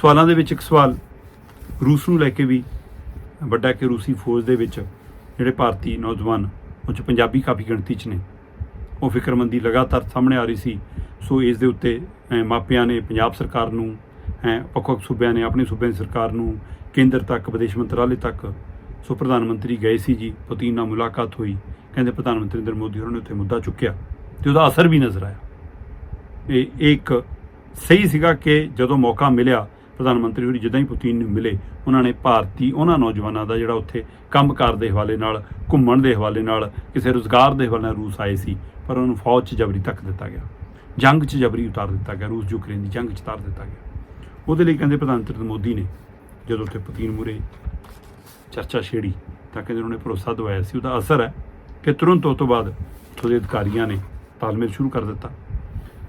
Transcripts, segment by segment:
ਸਵਾਲਾਂ ਦੇ ਵਿੱਚ ਇੱਕ ਸਵਾਲ ਰੂਸ ਨੂੰ ਲੈ ਕੇ ਵੀ ਵੱਡਾ ਕਿ ਰੂਸੀ ਫੌਜ ਦੇ ਵਿੱਚ ਜਿਹੜੇ ਭਾਰਤੀ ਨੌਜਵਾਨ, ਉਹ 'ਚ ਪੰਜਾਬੀ ਕਾਫੀ ਗਿਣਤੀ 'ਚ ਨੇ। ਉਹ ਫਿਕਰਮੰਦੀ ਲਗਾਤਾਰ ਸਾਹਮਣੇ ਆ ਰਹੀ ਸੀ। ਸੋ ਇਸ ਦੇ ਉੱਤੇ ਮਾਪਿਆਂ ਨੇ, ਪੰਜਾਬ ਸਰਕਾਰ ਨੂੰ ਹੈ ਵੱਖ-ਵੱਖ ਸੂਬਿਆਂ ਨੇ, ਆਪਣੀ ਸੂਬਿਆਂ ਦੀ ਸਰਕਾਰ ਨੂੰ ਕੇਂਦਰ ਤੱਕ, ਵਿਦੇਸ਼ ਮੰਤਰਾਲੇ ਤੱਕ ਸੋ ਪ੍ਰਧਾਨ ਮੰਤਰੀ ਗਏ ਸੀ ਜੀ। ਪੁਤਿਨ ਨਾਲ ਮੁਲਾਕਾਤ ਹੋਈ। ਕਹਿੰਦੇ ਪ੍ਰਧਾਨ ਮੰਤਰੀ ਨਰਿੰਦਰ ਮੋਦੀ ਹੋਰਾਂ ਨੇ ਉੱਥੇ ਮੁੱਦਾ ਚੁੱਕਿਆ ਤੇ ਉਹਦਾ ਅਸਰ ਵੀ ਨਜ਼ਰ ਆਇਆ। ਇਹ ਇਹ ਇੱਕ ਸਹੀ ਸੀਗਾ ਕਿ ਜਦੋਂ ਮੌਕਾ ਮਿਲਿਆ ਪ੍ਰਧਾਨ ਮੰਤਰੀ ਹੋਰੀ ਜਿੱਦਾਂ ਹੀ ਪੁਤਿਨ ਨੂੰ ਮਿਲੇ, ਉਹਨਾਂ ਨੇ ਭਾਰਤੀ ਉਹਨਾਂ ਨੌਜਵਾਨਾਂ ਦਾ ਜਿਹੜਾ ਉੱਥੇ ਕੰਮਕਾਰ ਦੇ ਹਵਾਲੇ ਨਾਲ, ਘੁੰਮਣ ਦੇ ਹਵਾਲੇ ਨਾਲ, ਕਿਸੇ ਰੋਜ਼ਗਾਰ ਦੇ ਹਵਾਲੇ ਨਾਲ ਰੂਸ ਆਏ ਸੀ, ਪਰ ਉਹਨੂੰ ਫੌਜ 'ਚ ਜਬਰੀ ਧੱਕ ਦਿੱਤਾ ਗਿਆ। ਜੰਗ 'ਚ ਜਬਰੀ ਉਤਾਰ ਦਿੱਤਾ ਗਿਆ, ਰੂਸ ਯੂਕਰੇਨ ਦੀ ਜੰਗ 'ਚ ਉਤਾਰ ਦਿੱਤਾ ਗਿਆ। ਉਹਦੇ ਲਈ ਕਹਿੰਦੇ ਪ੍ਰਧਾਨ ਮੰਤਰੀ ਮੋਦੀ ਨੇ, ਜਦੋਂ ਉੱਥੇ ਪੁਤਿਨ ਮੂਰੇ ਚਰਚਾ ਛੇੜੀ, ਤਾਂ ਕਹਿੰਦੇ ਉਹਨਾਂ ਨੇ ਭਰੋਸਾ ਦਵਾਇਆ ਸੀ। ਉਹਦਾ ਅਸਰ ਹੈ ਕਿ ਤੁਰੰਤ ਉਸ ਤੋਂ ਬਾਅਦ ਉੱਥੋਂ ਦੇ ਅਧਿਕਾਰੀਆਂ ਨੇ ਤਾਲਮੇਲ ਸ਼ੁਰੂ ਕਰ ਦਿੱਤਾ।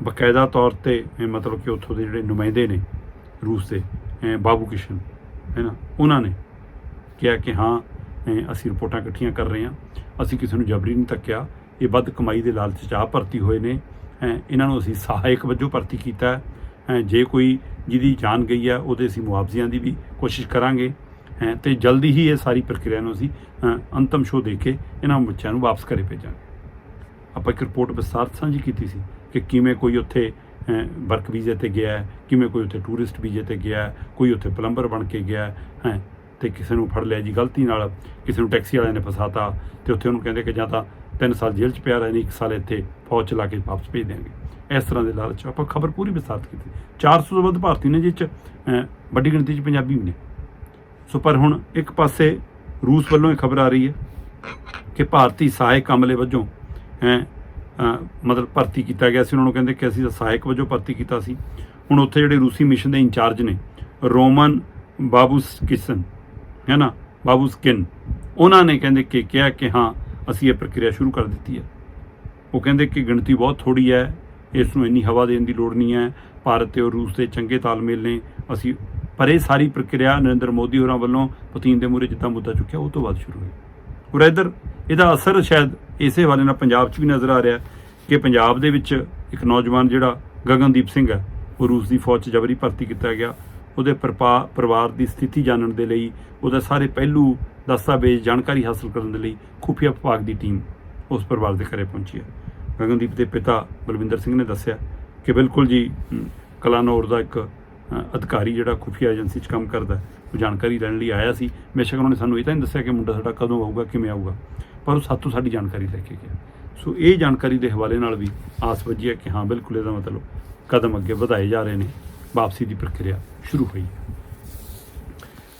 ਬਕਾਇਦਾ ਤੌਰ ਤੇ ਮਤਲਬ ਕਿ ਉੱਥੋਂ ਦੇ ਜਿਹੜੇ ਨੁਮਾਇੰਦੇ ਨੇ ਰੂਸ ਦੇ ਬਾਬੂ ਕਿਸ਼ਨ, ਹੈ ਨਾ? ਉਹਨਾਂ ਨੇ ਕਿਹਾ ਕਿ ਹਾਂ ਅਸੀਂ ਰਿਪੋਰਟਾਂ ਇਕੱਠੀਆਂ ਕਰ ਰਹੇ ਹਾਂ। ਅਸੀਂ ਕਿਸੇ ਨੂੰ ਜਬਰੀ ਨਹੀਂ ਤੱਕਿਆ ਇਹ ਵੱਧ ਕਮਾਈ ਦੇ ਲਾਲਚ 'ਚ ਆ ਭਰਤੀ ਹੋਏ ਨੇ। ਅਹ, ਇਹਨਾਂ ਨੂੰ ਅਸੀਂ ਸਹਾਇਕ ਵਜੋਂ ਭਰਤੀ ਕੀਤਾ ਹੈ। ਜੇ ਕੋਈ ਜਿਹਦੀ ਜਾਨ ਗਈ ਹੈ, ਉਹਦੇ ਅਸੀਂ ਮੁਆਵਜ਼ਿਆਂ ਦੀ ਵੀ ਕੋਸ਼ਿਸ਼ ਕਰਾਂਗੇ। ਹੈਂ ਤੇ ਜਲਦੀ ਹੀ ਇਹ ਸਾਰੀ ਪ੍ਰਕਿਰਿਆ ਨੂੰ ਅਸੀਂ ਅੰਤਮ ਸ਼ੋ ਦੇ ਕੇ ਇਹਨਾਂ ਬੱਚਿਆਂ ਨੂੰ ਵਾਪਸ ਘਰੇ ਭੇਜਾਂਗੇ। ਆਪਾਂ ਇੱਕ ਰਿਪੋਰਟ ਵਿਸਤਾਰ ਸਾਂਝੀ ਕੀਤੀ ਸੀ ਕਿ ਕਿਵੇਂ ਕੋਈ ਉੱਥੇ ਵਰਕ ਵੀਜ਼ੇ ਤੇ ਗਿਆ ਕਿਵੇਂ ਕੋਈ ਉੱਥੇ ਟੂਰਿਸਟ ਵੀਜ਼ੇ ਤੇ ਗਿਆ ਕੋਈ ਉੱਥੇ ਪਲੰਬਰ ਬਣ ਕੇ ਗਿਆ ਹੈ ਹੈਂ, ਤੇ ਕਿਸੇ ਨੂੰ ਫੜ ਲਿਆ ਜੀ ਗਲਤੀ ਨਾਲ ਕਿਸੇ ਨੂੰ ਟੈਕਸੀ ਵਾਲਿਆਂ ਨੇ ਫਸਾਤਾ ਤੇ ਉੱਥੇ ਉਹਨੂੰ ਕਹਿੰਦੇ ਕਿ ਜਾਂ ਤਾਂ 3 ਸਾਲ ਜੇਲ੍ਹ 'ਚ ਪਿਆ ਰਹਿਣਾ ਇੱਕ ਸਾਲ ਇੱਥੇ ਫੌਜ ਚਲਾ ਕੇ ਵਾਪਸ ਭੇਜ ਦਿਆਂਗੇ ਇਸ ਤਰ੍ਹਾਂ ਦੇ ਲਾਲਚ ਆਪਾਂ ਖਬਰ ਪੂਰੀ ਵਿਸਤਾਰਤ ਕੀਤੀ। 400 ਤੋਂ ਵੱਧ ਭਾਰਤੀ ਨੇ ਜਿਸ 'ਚ ਵੱਡੀ ਗਿਣਤੀ 'ਚ ਪੰਜਾਬੀ ਵੀ ਨੇ। ਸੋ ਪਰ ਹੁਣ ਇੱਕ ਪਾਸੇ ਰੂਸ ਵੱਲੋਂ ਇਹ ਖਬਰ ਆ ਰਹੀ ਹੈ ਕਿ ਭਾਰਤੀ ਸਹਾਇਕ ਅਮਲੇ ਵਜੋਂ ਹੈ ਮਤਲਬ ਭਰਤੀ ਕੀਤਾ ਗਿਆ ਸੀ। ਉਹਨਾਂ ਨੂੰ ਕਹਿੰਦੇ ਕਿ ਅਸੀਂ ਸਹਾਇਕ ਵਜੋਂ ਭਰਤੀ ਕੀਤਾ ਸੀ। ਹੁਣ ਉੱਥੇ ਜਿਹੜੇ ਰੂਸੀ ਮਿਸ਼ਨ ਦੇ ਇੰਚਾਰਜ ਨੇ, ਰੋਮਨ ਬਾਬੂਸਕਿਸਨ, ਹੈ ਨਾ? ਬਾਬੂਸਕਿਨ, ਉਹਨਾਂ ਨੇ ਕਹਿੰਦੇ ਕਿ ਕਿਹਾ ਕਿ ਹਾਂ, ਅਸੀਂ ਇਹ ਪ੍ਰਕਿਰਿਆ ਸ਼ੁਰੂ ਕਰ ਦਿੱਤੀ ਹੈ। ਉਹ ਕਹਿੰਦੇ ਕਿ ਗਿਣਤੀ ਬਹੁਤ ਥੋੜੀ ਹੈ। ਇਸ ਨੂੰ ਇੰਨੀ ਹਵਾ ਦੇਣ ਦੀ ਲੋੜ ਨਹੀਂ ਹੈ। ਭਾਰਤ ਤੇ ਔਰ ਰੂਸ ਦੇ ਚੰਗੇ ਤਾਲਮੇਲ ਨੇ। ਅਸੀਂ ਪਰ ਇਹ ਸਾਰੀ ਪ੍ਰਕਿਰਿਆ ਨਰਿੰਦਰ ਮੋਦੀ ਹੋਰਾਂ ਵੱਲੋਂ ਪੁਤਿਨ ਦੇ ਮੂਹਰੇ ਜਿੱਦਾਂ ਮੁੱਦਾ ਚੁੱਕਿਆ, ਉਹ ਤੋਂ ਬਾਅਦ ਸ਼ੁਰੂ ਹੋਈ। ਔਰ ਇੱਧਰ ਇਹਦਾ ਅਸਰ ਸ਼ਾਇਦ ਇਸੇ ਵਾਲੇ ਨਾਲ ਪੰਜਾਬ 'ਚ ਵੀ ਨਜ਼ਰ ਆ ਰਿਹਾ ਕਿ ਪੰਜਾਬ ਦੇ ਵਿੱਚ ਇੱਕ ਨੌਜਵਾਨ ਜਿਹੜਾ ਗਗਨਦੀਪ ਸਿੰਘ ਹੈ, ਉਹ ਰੂਸ ਦੀ ਫੌਜ 'ਚ ਜਬਰੀ ਭਰਤੀ ਕੀਤਾ ਗਿਆ। ਉਹਦੇ ਪਰਿਪਾ- ਪਰਿਵਾਰ ਦੀ ਸਥਿਤੀ ਜਾਣਨ ਦੇ ਲਈ, ਉਹਦਾ ਸਾਰੇ ਪਹਿਲੂ ਦਸਤਾਵੇਜ਼ ਜਾਣਕਾਰੀ ਹਾਸਲ ਕਰਨ ਦੇ ਲਈ ਖੁਫੀਆ ਵਿਭਾਗ ਦੀ ਟੀਮ ਉਸ ਪਰਿਵਾਰ ਦੇ ਘਰੇ ਪਹੁੰਚੀ ਹੈ। ਗਗਨਦੀਪ ਦੇ ਪਿਤਾ ਬਲਵਿੰਦਰ ਸਿੰਘ ਨੇ ਦੱਸਿਆ ਕਿ ਬਿਲਕੁਲ ਜੀ ਕਲਾਨੌਰ ਦਾ ਇੱਕ ਅਧਿਕਾਰੀ ਜਿਹੜਾ ਖੁਫੀਆ ਏਜੰਸੀ 'ਚ ਕੰਮ ਕਰਦਾ ਉਹ ਜਾਣਕਾਰੀ ਲੈਣ ਲਈ ਆਇਆ ਸੀ। ਬੇਸ਼ੱਕ ਉਹਨਾਂ ਨੇ ਸਾਨੂੰ ਇਹ ਤਾਂ ਨਹੀਂ ਦੱਸਿਆ ਕਿ ਮੁੰਡਾ ਸਾਡਾ ਕਦੋਂ ਆਊਗਾ, ਕਿਵੇਂ ਆਊਗਾ। ਪਰ ਉਹ ਸਾਤੋਂ ਸਾਡੀ ਜਾਣਕਾਰੀ ਲੈ ਕੇ ਗਿਆ। ਸੋ ਇਹ ਜਾਣਕਾਰੀ ਦੇ ਹਵਾਲੇ ਨਾਲ ਵੀ ਆਸ ਵੱਜੀ ਹੈ ਕਿ ਹਾਂ, ਬਿਲਕੁਲ ਇਹਦਾ ਮਤਲਬ ਕਦਮ ਅੱਗੇ ਵਧਾਏ ਜਾ ਰਹੇ ਨੇ। ਵਾਪਸੀ ਦੀ ਪ੍ਰਕਿਰਿਆ ਸ਼ੁਰੂ ਹੋਈ ਹੈ।